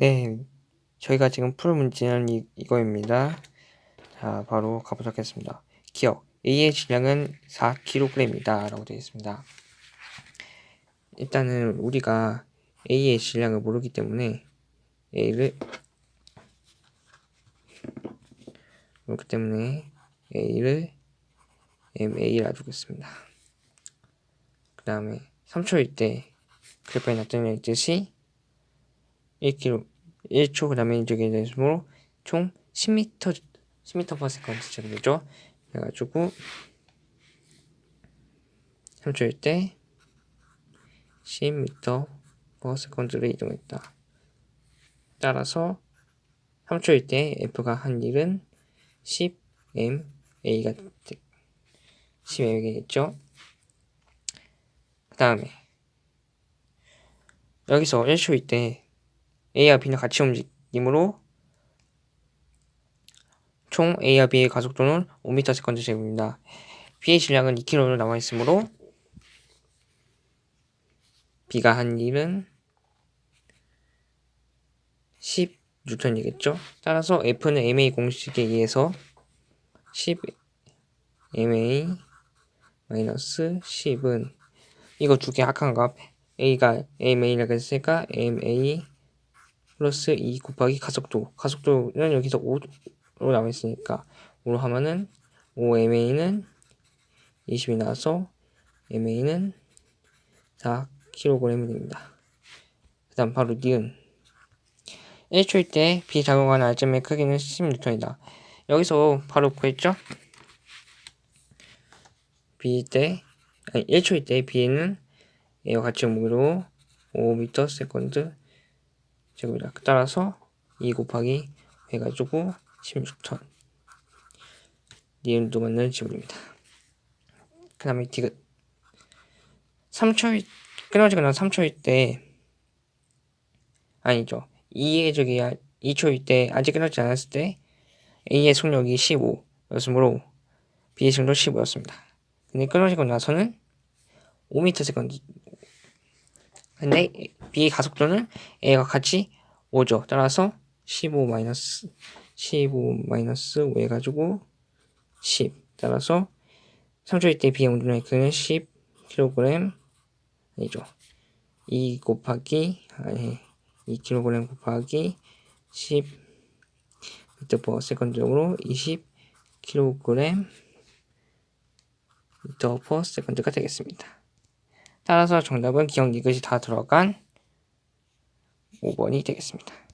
네, 저희가 지금 풀 문제는 이, 이거입니다. 자, 바로 가보도록 하겠습니다. 기억, A의 질량은 4kg입니다. 라고 되어 있습니다. 일단은 우리가 A의 질량을 모르기 때문에 A를 모르기 때문에 A를 MA라 주겠습니다. 그 다음에 3초일 때 그래프에 나타내듯이 1km, 1초 그 다음에 이쪽에 대해서 총 10m, 10m per 세컨드 정도 되죠. 그래가지고 3초일 때 10m per 세컨드를 이동했다. 따라서 3초일 때 F가 한 일은 10mA가 10mA가 되겠죠. 그 다음에 여기서 1초일 때 A와 B는 같이 움직임으로 총 A와 B의 가속도는 5m/s 제곱입니다. B의 질량은 2kg로 나와 있으므로 B가 한 일은 10N이겠죠. 따라서 F는 MA 공식에 의해서 10 MA 마이너스 10은 이거 두 개 합한 값 A가 MA라고 했으니까 MA 플러스 2 곱하기 가속도. 가속도는 여기서 5로 나와 있으니까 5로 하면은 5MA는 20이 나와서 MA는 4kg이 됩니다. 그 다음 바로 니은 1초일 때 비작용하는 알점의 크기는 10N이다. 여기서 바로 구했죠? B 때 아니 1초일 때 B는 A와 같이 무게로 5m 세컨드 제곱이다. 따라서 2 곱하기 해가지고 16톤. 니은도 맞는 지문입니다. 그 다음에 디귿. 3초일, 끊어지거나 3초일 때, 아니죠. 2의 저기 2초일 때, 아직 끊어지지 않았을 때, A의 속력이 15였으므로 B의 속력 15였습니다. 근데 끊어지고 나서는 5m 세컨드. 근데 B의 가속도는 A가 같이 5죠. 따라서 15 마이너스 15 마이너스 5 해가지고 10. 따라서 3초일 때 B의 운동량의 크기는 10kg 아니죠. 2 곱하기 아니 2kg 곱하기 10 미터 퍼 세컨드로 20kg 미터 퍼 세컨드가 되겠습니다. 따라서 정답은 기억 이것이 다 들어간 5번이 되겠습니다.